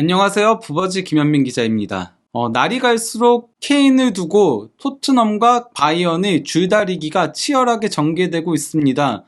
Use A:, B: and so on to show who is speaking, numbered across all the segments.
A: 안녕하세요. 부버지 김현민 기자입니다. 어, 날이 갈수록 케인을 두고 토트넘과 바이언의 줄다리기가 치열하게 전개되고 있습니다.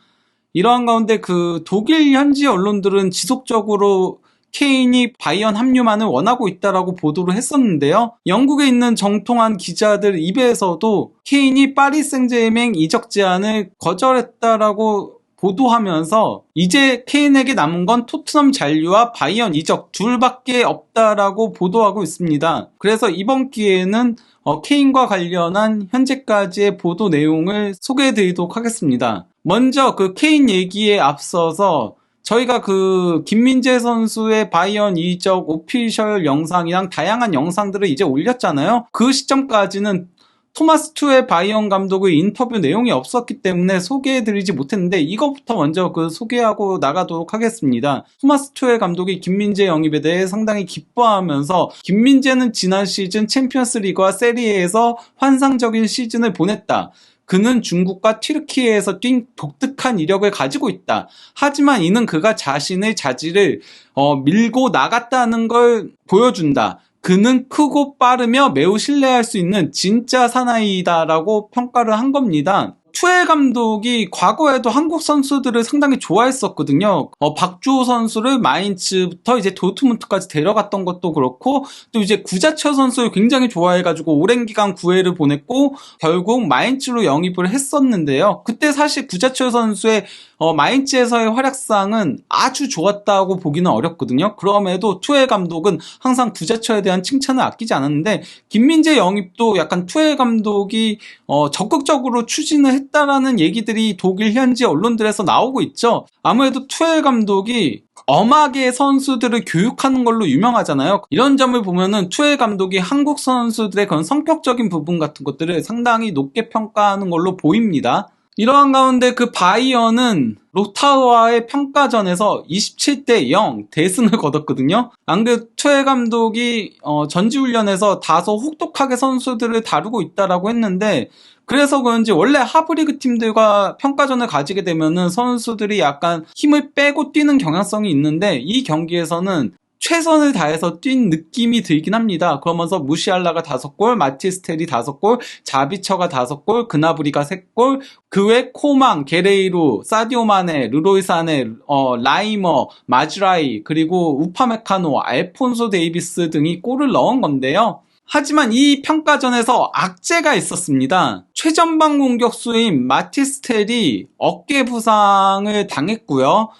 A: 이러한 가운데 그 독일 현지 언론들은 지속적으로 케인이 바이언 합류만을 원하고 있다라고 보도를 했었는데요. 영국에 있는 정통한 기자들 입에서도 케인이 파리 생제맹 이적 제안을 거절했다라고 보도하면서 이제 케인에게 남은 건 토트넘 잔류와 바이언 이적 둘밖에 없다라고 보도하고 있습니다. 그래서 이번 기회에는 어, 케인과 관련한 현재까지의 보도 내용을 소개해 드리도록 하겠습니다. 먼저 그 케인 얘기에 앞서서 저희가 그 김민재 선수의 바이언 이적 오피셜 영상이랑 다양한 영상들을 이제 올렸잖아요. 그 시점까지는 토마스 투의 바이언 감독의 인터뷰 내용이 없었기 때문에 소개해드리지 못했는데 이것부터 먼저 그 소개하고 나가도록 하겠습니다. 토마스 투의 감독이 김민재 영입에 대해 상당히 기뻐하면서 김민재는 지난 시즌 챔피언스 리그와 세리에에서 환상적인 시즌을 보냈다. 그는 중국과 튀르키예에서 뛴 독특한 이력을 가지고 있다. 하지만 이는 그가 자신의 자질을 어, 밀고 나갔다는 걸 보여준다. 그는 크고 빠르며 매우 신뢰할 수 있는 진짜 사나이다라고 평가를 한 겁니다. 투엘 감독이 과거에도 한국 선수들을 상당히 좋아했었거든요. 어, 박주호 선수를 마인츠부터 이제 도트문트까지 데려갔던 것도 그렇고 또 이제 구자철 선수를 굉장히 좋아해가지고 오랜 기간 구회를 보냈고 결국 마인츠로 영입을 했었는데요. 그때 사실 구자철 선수의 어, 마인츠에서의 활약상은 아주 좋았다고 보기는 어렵거든요. 그럼에도 투엘 감독은 항상 구자철에 대한 칭찬을 아끼지 않았는데 김민재 영입도 약간 투엘 감독이 어, 적극적으로 추진을 했다라는 얘기들이 독일 현지 언론들에서 나오고 있죠. 아무래도 투엘 감독이 엄하게 선수들을 교육하는 걸로 유명하잖아요. 이런 점을 보면은 투엘 감독이 한국 선수들의 그런 성격적인 부분 같은 것들을 상당히 높게 평가하는 걸로 보입니다. 이러한 가운데 그 바이언은 로타우와의 평가전에서 27대 0 대승을 거뒀거든요. 안 그래도 투엘 감독이 어, 전지훈련에서 다소 혹독하게 선수들을 다루고 있다라고 했는데 그래서 그런지 원래 하브리그 팀들과 평가전을 가지게 되면은 선수들이 약간 힘을 빼고 뛰는 경향성이 있는데 이 경기에서는 최선을 다해서 뛴 느낌이 들긴 합니다. 그러면서 무시알라가 다섯 골, 마티스텔이 다섯 골, 자비처가 다섯 골, 그나브리가 세 골, 그 외 코망, 게레이루, 사디오마네, 르로이사네, 어, 라이머, 마즈라이, 그리고 우파메카노, 알폰소 데이비스 등이 골을 넣은 건데요. 하지만 이 평가전에서 악재가 있었습니다. 최전방 공격수인 마티스텔이 어깨 부상을 당했고요.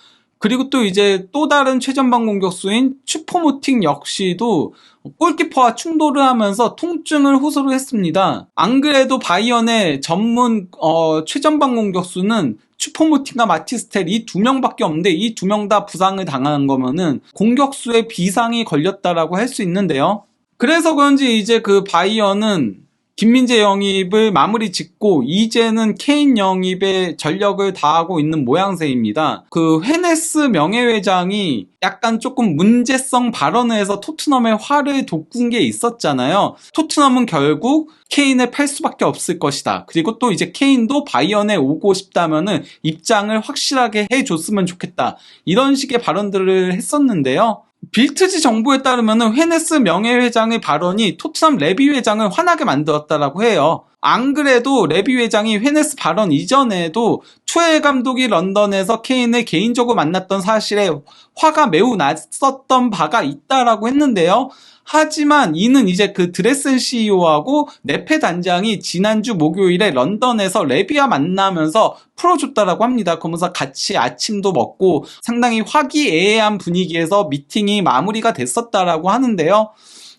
A: 그리고 또 이제 또 다른 최전방 공격수인 추포모팅 역시도 골키퍼와 충돌을 하면서 통증을 호소를 했습니다. 안 그래도 바이언의 전문 어, 최전방 공격수는 추포모팅과 마티스텔 이 두 명밖에 없는데 이 두 명 다 부상을 당한 거면은 공격수의 비상이 걸렸다라고 할 수 있는데요. 그래서 그런지 이제 그 바이언은 김민재 영입을 마무리 짓고 이제는 케인 영입에 전력을 다하고 있는 모양새입니다. 그 헤네스 명예회장이 약간 조금 문제성 발언을 해서 토트넘의 화를 돋군 게 있었잖아요. 토트넘은 결국 케인을 팔 수밖에 없을 것이다. 그리고 또 이제 케인도 바이언에 오고 싶다면은 입장을 확실하게 해줬으면 좋겠다. 이런 식의 발언들을 했었는데요. 빌트지 정보에 따르면 헤네스 명예회장의 발언이 토트넘 레비 회장을 화나게 만들었다라고 해요. 안 그래도 레비 회장이 헤네스 발언 이전에도 투엘 감독이 런던에서 케인을 개인적으로 만났던 사실에 화가 매우 났었던 바가 있다라고 했는데요. 하지만 이는 이제 그 드레슨 CEO하고 네페 단장이 지난주 목요일에 런던에서 레비와 만나면서 풀어줬다라고 합니다. 그러면서 같이 아침도 먹고 상당히 화기애애한 분위기에서 미팅이 마무리가 됐었다라고 하는데요.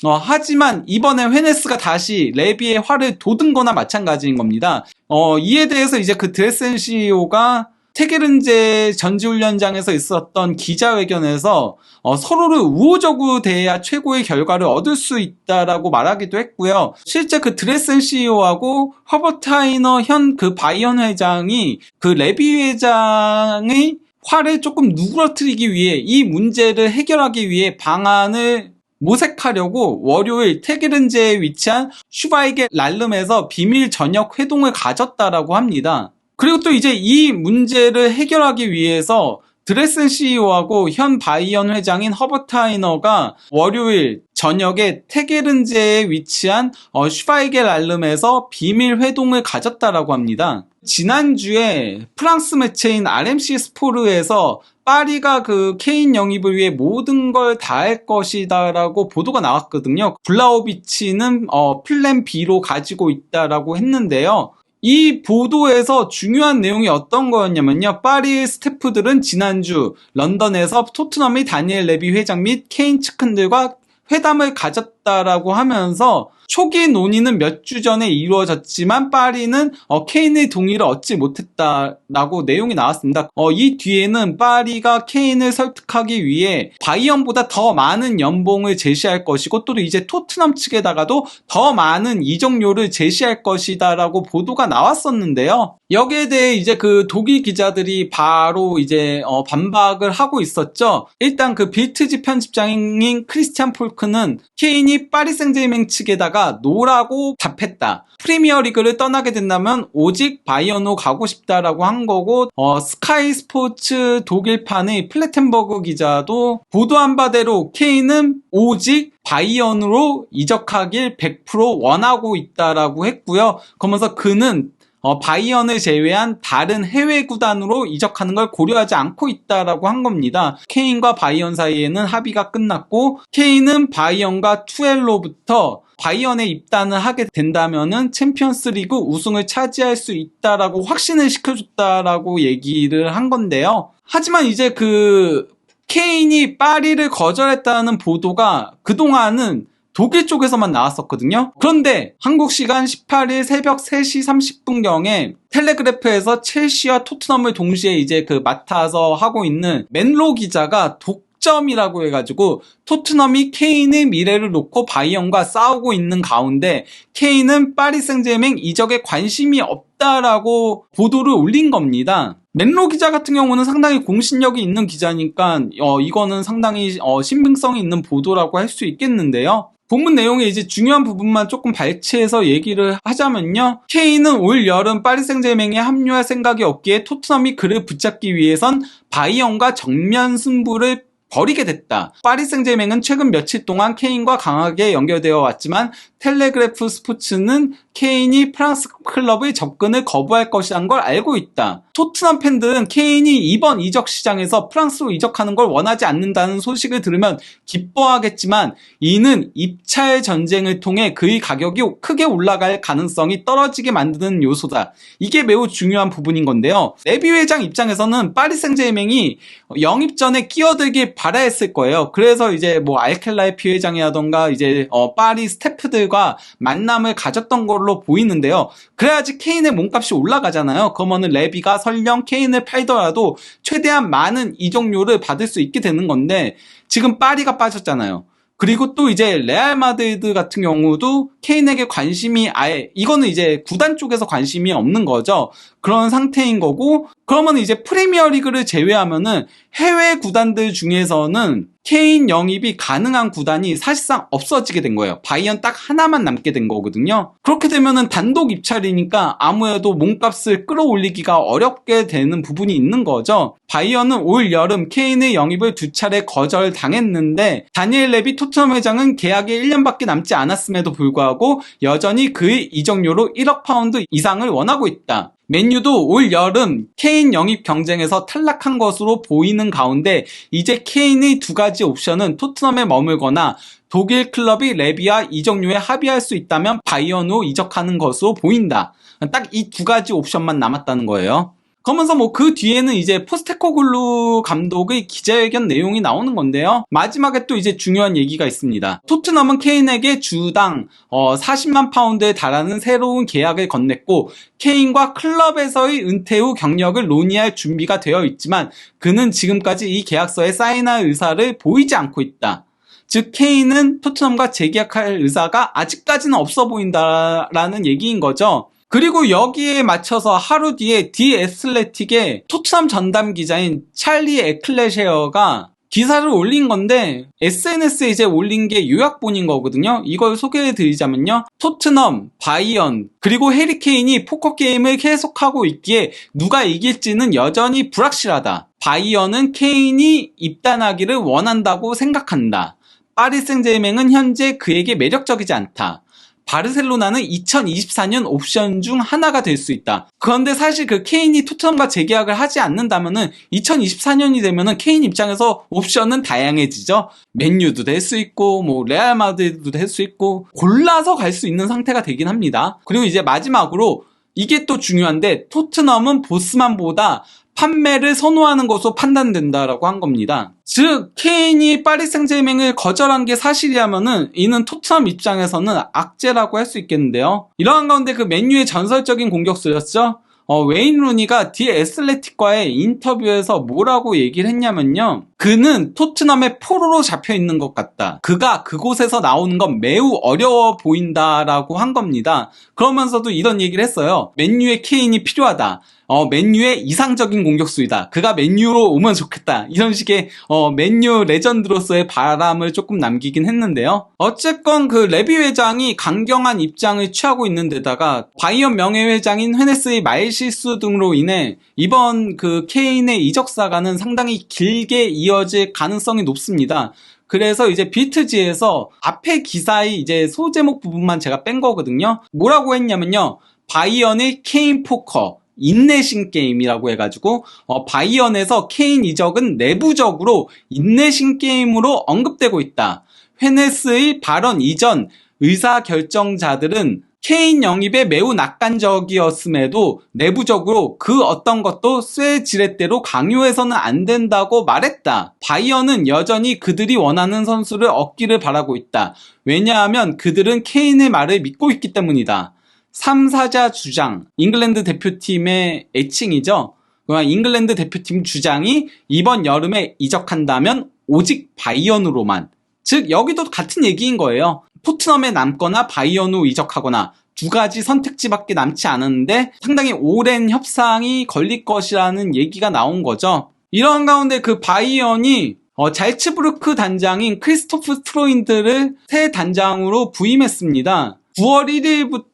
A: 어, 하지만 이번에 헤네스가 다시 레비의 화를 돋은 거나 마찬가지인 겁니다. 어, 이에 대해서 이제 그 드레슨 CEO가 테게른제 전지훈련장에서 있었던 기자회견에서 어, 서로를 우호적으로 대해야 최고의 결과를 얻을 수 있다라고 말하기도 했고요. 실제 그 드레슨 CEO하고 허버트 하이너 현 그 바이언 회장이 그 레비 회장의 화를 조금 누그러뜨리기 위해 이 문제를 해결하기 위해 방안을 모색하려고 월요일 테게른제에 위치한 슈바이게 랄름에서 비밀 저녁 회동을 가졌다라고 합니다. 그리고 또 이제 이 문제를 해결하기 위해서 드레슨 CEO하고 현 바이언 회장인 허버타이너가 월요일 저녁에 테게른제에 위치한 어, 슈바이겔 알름에서 비밀 회동을 가졌다라고 합니다. 지난주에 프랑스 매체인 RMC 스포르에서 파리가 그 케인 영입을 위해 모든 걸 다 할 것이다라고 보도가 나왔거든요. 블라오비치는 어, 플랜 B로 가지고 있다라고 했는데요. 이 보도에서 중요한 내용이 어떤 거였냐면요. 파리 스태프들은 지난주 런던에서 토트넘의 다니엘 레비 회장 및 케인 측근들과 회담을 가졌 다라고 하면서 초기 논의는 몇 주 전에 이루어졌지만 파리는 어, 케인의 동의를 얻지 못했다라고 내용이 나왔습니다. 어, 이 뒤에는 파리가 케인을 설득하기 위해 바이언보다 더 많은 연봉을 제시할 것이고 또 이제 토트넘 측에다가도 더 많은 이적료를 제시할 것이다라고 보도가 나왔었는데요. 여기에 대해 이제 그 독일 기자들이 바로 이제 어, 반박을 하고 있었죠. 일단 그 빌트지 편집장인 크리스티안 폴크는 케인이 파리 생제맹 측에다가 노라고 답했다. 프리미어 리그를 떠나게 된다면 오직 바이언으로 가고 싶다라고 한 거고 어, 스카이 스포츠 독일판의 플래텐버그 기자도 보도한 바대로 케인은 오직 바이언으로 이적하길 100% 원하고 있다라고 했고요. 그러면서 그는 어, 바이언을 제외한 다른 해외 구단으로 이적하는 걸 고려하지 않고 있다라고 한 겁니다. 케인과 바이언 사이에는 합의가 끝났고 케인은 바이언과 투엘로부터 바이언에 입단을 하게 된다면은 챔피언스 리그 우승을 차지할 수 있다라고 확신을 시켜줬다라고 얘기를 한 건데요. 하지만 이제 그 케인이 파리를 거절했다는 보도가 그동안은 독일 쪽에서만 나왔었거든요. 그런데 한국 시간 18일 새벽 3시 30분경에 텔레그래프에서 첼시와 토트넘을 동시에 이제 그 맡아서 하고 있는 맨로 기자가 독 점이라고 해가지고 토트넘이 케인의 미래를 놓고 바이언과 싸우고 있는 가운데 케인은 파리 생제맹 이적에 관심이 없다라고 보도를 올린 겁니다. 맨로 기자 같은 경우는 상당히 공신력이 있는 기자니까 어, 이거는 상당히 어, 신빙성이 있는 보도라고 할 수 있겠는데요. 본문 내용의 이제 중요한 부분만 조금 발췌해서 얘기를 하자면요. 케인은 올 여름 파리 생제맹에 합류할 생각이 없기에 토트넘이 그를 붙잡기 위해선 바이언과 정면 승부를 벌이게 됐다. 파리 생제맹은 최근 며칠 동안 케인과 강하게 연결되어 왔지만 텔레그래프 스포츠는 케인이 프랑스 클럽의 접근을 거부할 것이란 걸 알고 있다. 토트넘 팬들은 케인이 이번 이적 시장에서 프랑스로 이적하는 걸 원하지 않는다는 소식을 들으면 기뻐하겠지만 이는 입찰 전쟁을 통해 그의 가격이 크게 올라갈 가능성이 떨어지게 만드는 요소다. 이게 매우 중요한 부분인 건데요. 레비 회장 입장에서는 파리 생제맹이 영입 전에 끼어들길 바라 했을 거예요. 그래서 이제 뭐 알켈라의 피회장이라던가 이제 어 파리 스태프들과 만남을 가졌던 걸로 보이는데요. 그래야지 케인의 몸값이 올라가잖아요. 그러면은 레비가 설령 케인을 팔더라도 최대한 많은 이적료를 받을 수 있게 되는 건데 지금 파리가 빠졌잖아요. 그리고 또 이제 레알 마드리드 같은 경우도 케인에게 관심이 아예 이거는 이제 구단 쪽에서 관심이 없는 거죠. 그런 상태인 거고 그러면 이제 프리미어 리그를 제외하면은 해외 구단들 중에서는 케인 영입이 가능한 구단이 사실상 없어지게 된 거예요. 바이언 딱 하나만 남게 된 거거든요. 그렇게 되면은 단독 입찰이니까 아무래도 몸값을 끌어올리기가 어렵게 되는 부분이 있는 거죠. 바이언은 올 여름 케인의 영입을 두 차례 거절 당했는데 다니엘 레비 토트넘 회장은 계약이 1년밖에 남지 않았음에도 불구하고 여전히 그의 이적료로 1억 파운드 이상을 원하고 있다. 맨유도 올 여름 케인 영입 경쟁에서 탈락한 것으로 보이는 가운데 이제 케인의 두 가지 옵션은 토트넘에 머물거나 독일 클럽이 레비와 이적료에 합의할 수 있다면 바이언으로 이적하는 것으로 보인다. 딱 이 두 가지 옵션만 남았다는 거예요. 그러면서 뭐 그 뒤에는 이제 포스테코글루 감독의 기자회견 내용이 나오는 건데요. 마지막에 또 이제 중요한 얘기가 있습니다. 토트넘은 케인에게 주당 어 40만 파운드에 달하는 새로운 계약을 건넸고 케인과 클럽에서의 은퇴 후 경력을 논의할 준비가 되어 있지만 그는 지금까지 이 계약서에 사인할 의사를 보이지 않고 있다. 즉 케인은 토트넘과 재계약할 의사가 아직까지는 없어 보인다라는 얘기인 거죠. 그리고 여기에 맞춰서 하루 뒤에 디 애슬레틱의 토트넘 전담 기자인 찰리 에클레셰어가 기사를 올린 건데 SNS에 이제 올린 게 요약본인 거거든요. 이걸 소개해 드리자면요. 토트넘, 바이언, 그리고 해리케인이 포커 게임을 계속하고 있기에 누가 이길지는 여전히 불확실하다. 바이언은 케인이 입단하기를 원한다고 생각한다. 파리 생제맹은 현재 그에게 매력적이지 않다. 바르셀로나는 2024년 옵션 중 하나가 될 수 있다. 그런데 사실 그 케인이 토트넘과 재계약을 하지 않는다면은 2024년이 되면은 케인 입장에서 옵션은 다양해지죠. 맨유도 될 수 있고 뭐 레알 마드리드도 될 수 있고 골라서 갈 수 있는 상태가 되긴 합니다. 그리고 이제 마지막으로 이게 또 중요한데 토트넘은 보스만보다 판매를 선호하는 것으로 판단된다라고 한 겁니다. 즉 케인이 파리 생제맹을 거절한 게 사실이라면은 이는 토트넘 입장에서는 악재라고 할 수 있겠는데요. 이러한 가운데 그 맨유의 전설적인 공격수였죠. 어, 웨인 루니가 디 에슬레틱과의 인터뷰에서 뭐라고 얘기를 했냐면요. 그는 토트넘의 포로로 잡혀 있는 것 같다. 그가 그곳에서 나오는 건 매우 어려워 보인다라고 한 겁니다. 그러면서도 이런 얘기를 했어요. 맨유의 케인이 필요하다. 어, 맨유의 이상적인 공격수이다. 그가 맨유로 오면 좋겠다. 이런 식의 어, 맨유 레전드로서의 바람을 조금 남기긴 했는데요. 어쨌건 그 레비 회장이 강경한 입장을 취하고 있는 데다가 바이언 명예회장인 헤네스의 말 실수 등으로 인해 이번 그 케인의 이적 사가는 상당히 길게 이어질 가능성이 높습니다. 그래서 이제 비트지에서 앞에 기사의 이제 소제목 부분만 제가 뺀 거거든요. 뭐라고 했냐면요. 바이언의 케인 포커, 인내심 게임이라고 해가지고 어, 바이언에서 케인 이적은 내부적으로 인내심 게임으로 언급되고 있다. 헤네스의 발언 이전 의사 결정자들은 케인 영입에 매우 낙관적이었음에도 내부적으로 그 어떤 것도 쇠 지렛대로 강요해서는 안 된다고 말했다. 바이언은 여전히 그들이 원하는 선수를 얻기를 바라고 있다. 왜냐하면 그들은 케인의 말을 믿고 있기 때문이다. 3사자 주장, 잉글랜드 대표팀의 애칭이죠. 잉글랜드 대표팀 주장이 이번 여름에 이적한다면 오직 바이언으로만. 즉, 여기도 같은 얘기인 거예요. 토트넘에 남거나 바이언으로 이적하거나 두 가지 선택지밖에 남지 않았는데 상당히 오랜 협상이 걸릴 것이라는 얘기가 나온 거죠. 이러한 가운데 그 바이언이 어, 잘츠부르크 단장인 크리스토프 스트로인드를 새 단장으로 부임했습니다. 9월 1일부터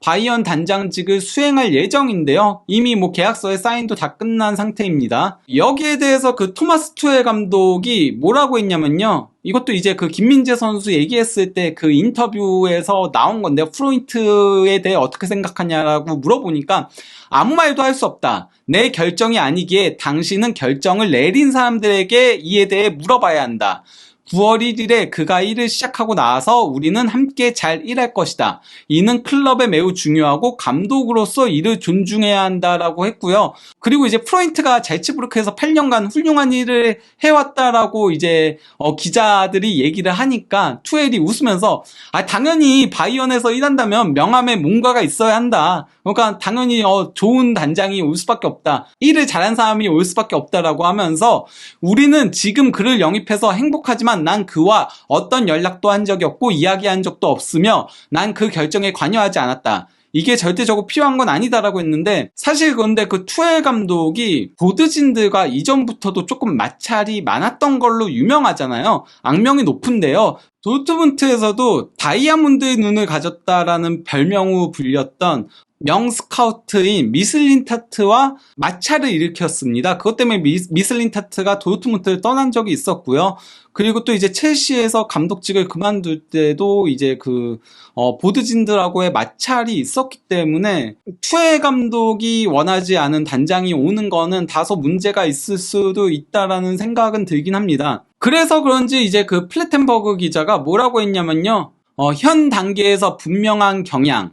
A: 바이언 단장직을 수행할 예정인데요. 이미 뭐 계약서에 사인도 다 끝난 상태입니다. 여기에 대해서 그 토마스 투엘 감독이 뭐라고 했냐면요. 이것도 이제 그 김민재 선수 얘기했을 때 그 인터뷰에서 나온 건데요. 프로인트에 대해 어떻게 생각하냐라고 물어보니까 아무 말도 할 수 없다. 내 결정이 아니기에 당신은 결정을 내린 사람들에게 이에 대해 물어봐야 한다. 9월 1일에 그가 일을 시작하고 나서 우리는 함께 잘 일할 것이다. 이는 클럽에 매우 중요하고 감독으로서 이를 존중해야 한다라고 했고요. 그리고 이제 프로인트가 잘츠부르크에서 8년간 훌륭한 일을 해왔다라고 이제 어, 기자들이 얘기를 하니까 투엘이 웃으면서 아 당연히 바이언에서 일한다면 명함에 뭔가가 있어야 한다. 그러니까 당연히 어, 좋은 단장이 올 수밖에 없다. 일을 잘한 사람이 올 수밖에 없다라고 하면서 우리는 지금 그를 영입해서 행복하지만 난 그와 어떤 연락도 한 적이 없고 이야기한 적도 없으며 난 그 결정에 관여하지 않았다. 이게 절대적으로 필요한 건 아니다라고 했는데 사실 그런데 그 투엘 감독이 보드진들과 이전부터도 조금 마찰이 많았던 걸로 유명하잖아요. 악명이 높은데요. 도트문트에서도 다이아몬드의 눈을 가졌다라는 별명으로 불렸던 명스카우트인 미슬린타트와 마찰을 일으켰습니다. 그것 때문에 미, 미슬린타트가 도르트문트를 떠난 적이 있었고요. 그리고 또 이제 첼시에서 감독직을 그만둘 때도 이제 그 어, 보드진드라고의 마찰이 있었기 때문에 투에 감독이 원하지 않은 단장이 오는 거는 다소 문제가 있을 수도 있다라는 생각은 들긴 합니다. 그래서 그런지 이제 그 플래텐버그 기자가 뭐라고 했냐면요. 어, 현 단계에서 분명한 경향,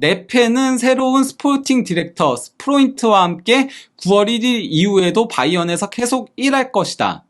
A: 네페는 새로운 스포팅 디렉터 스프로인트와 함께 9월 1일 이후에도 바이언에서 계속 일할 것이다.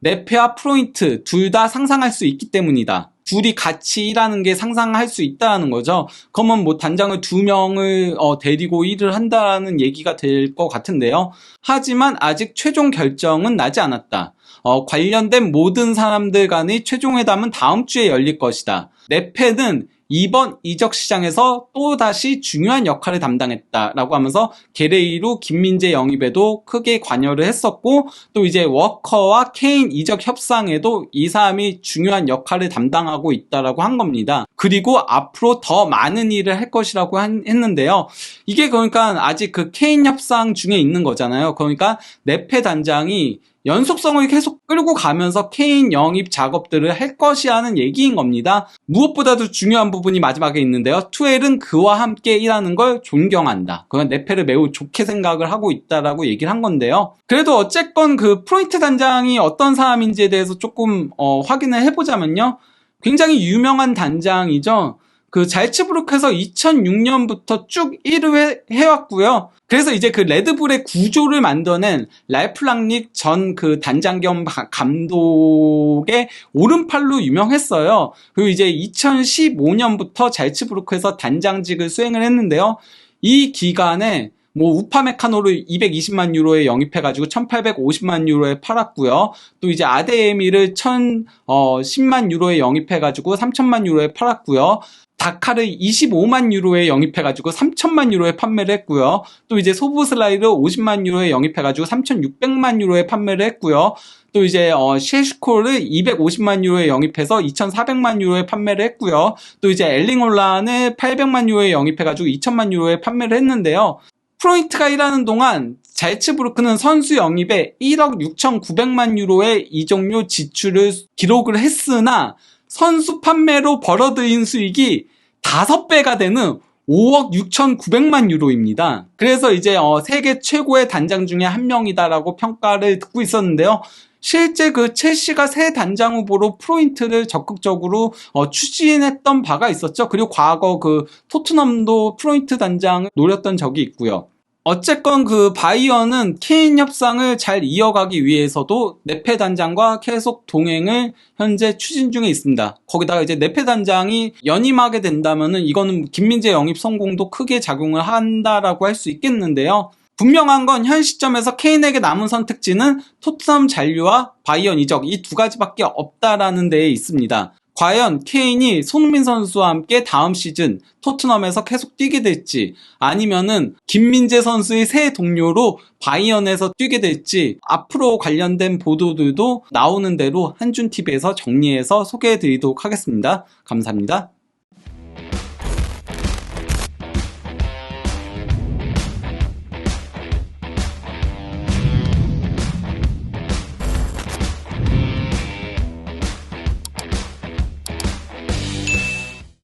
A: 네페와 프로인트 둘 다 상상할 수 있기 때문이다. 둘이 같이 일하는 게 상상할 수 있다는 거죠. 그러면 뭐 단장을 두 명을 어, 데리고 일을 한다는 얘기가 될 것 같은데요. 하지만 아직 최종 결정은 나지 않았다. 어, 관련된 모든 사람들 간의 최종 회담은 다음 주에 열릴 것이다. 네페는 이번 이적 시장에서 또다시 중요한 역할을 담당했다라고 하면서 게레이루 김민재 영입에도 크게 관여를 했었고 또 이제 워커와 케인 이적 협상에도 이 사람이 중요한 역할을 담당하고 있다라고 한 겁니다. 그리고 앞으로 더 많은 일을 할 것이라고 한- 했는데요. 이게 그러니까 아직 그 케인 협상 중에 있는 거잖아요. 그러니까 네페 단장이 연속성을 계속 끌고 가면서 케인 영입 작업들을 할 것이라는 얘기인 겁니다. 무엇보다도 중요한 부분이 마지막에 있는데요. 투엘은 그와 함께 일하는 걸 존경한다. 그건 네페를 매우 좋게 생각을 하고 있다라고 얘기를 한 건데요. 그래도 어쨌건 그 프로이트 단장이 어떤 사람인지에 대해서 조금 어, 확인을 해보자면요. 굉장히 유명한 단장이죠. 그 잘츠부르크에서 2006년부터 쭉 일을 해, 해왔고요. 그래서 이제 그 레드불의 구조를 만드는 랄플랑닉 전 그 단장 겸 가- 감독의 오른팔로 유명했어요. 그리고 이제 2015년부터 잘츠부르크에서 단장직을 수행을 했는데요. 이 기간에 뭐 우파메카노를 220만 유로에 영입해가지고 1,850만 유로에 팔았고요. 또 이제 아데에미를 1,000, 어, 10만 유로에 영입해가지고 3천만 유로에 팔았고요. 다카를 25만 유로에 영입해가지고 3천만 유로에 판매를 했고요. 또 이제 소보슬라이를 50만 유로에 영입해가지고 3,600만 유로에 판매를 했고요. 또 이제 어, 셰슈코를 250만 유로에 영입해서 2,400만 유로에 판매를 했고요. 또 이제 엘링올란을 800만 유로에 영입해가지고 2천만 유로에 판매를 했는데요. 프로이트가 일하는 동안 잘츠부르크는 선수 영입에 1억 6,900만 유로의 이적료 지출을 기록을 했으나 선수 판매로 벌어들인 수익이 5배가 되는 5억 6,900만 유로입니다. 그래서 이제 어, 세계 최고의 단장 중에 한 명이다라고 평가를 듣고 있었는데요. 실제 그 첼시가 새 단장 후보로 프로인트를 적극적으로 어, 추진했던 바가 있었죠. 그리고 과거 그 토트넘도 프로인트 단장을 노렸던 적이 있고요. 어쨌건 그 바이언은 케인 협상을 잘 이어가기 위해서도 네페 단장과 계속 동행을 현재 추진 중에 있습니다. 거기다가 이제 네페 단장이 연임하게 된다면은 이거는 김민재 영입 성공도 크게 작용을 한다라고 할 수 있겠는데요. 분명한 건 현 시점에서 케인에게 남은 선택지는 토트넘 잔류와 바이언 이적 이 두 가지밖에 없다라는 데에 있습니다. 과연 케인이 손흥민 선수와 함께 다음 시즌 토트넘에서 계속 뛰게 될지 아니면은 김민재 선수의 새 동료로 바이언에서 뛰게 될지 앞으로 관련된 보도들도 나오는 대로 한준 TV에서 정리해서 소개해 드리도록 하겠습니다. 감사합니다.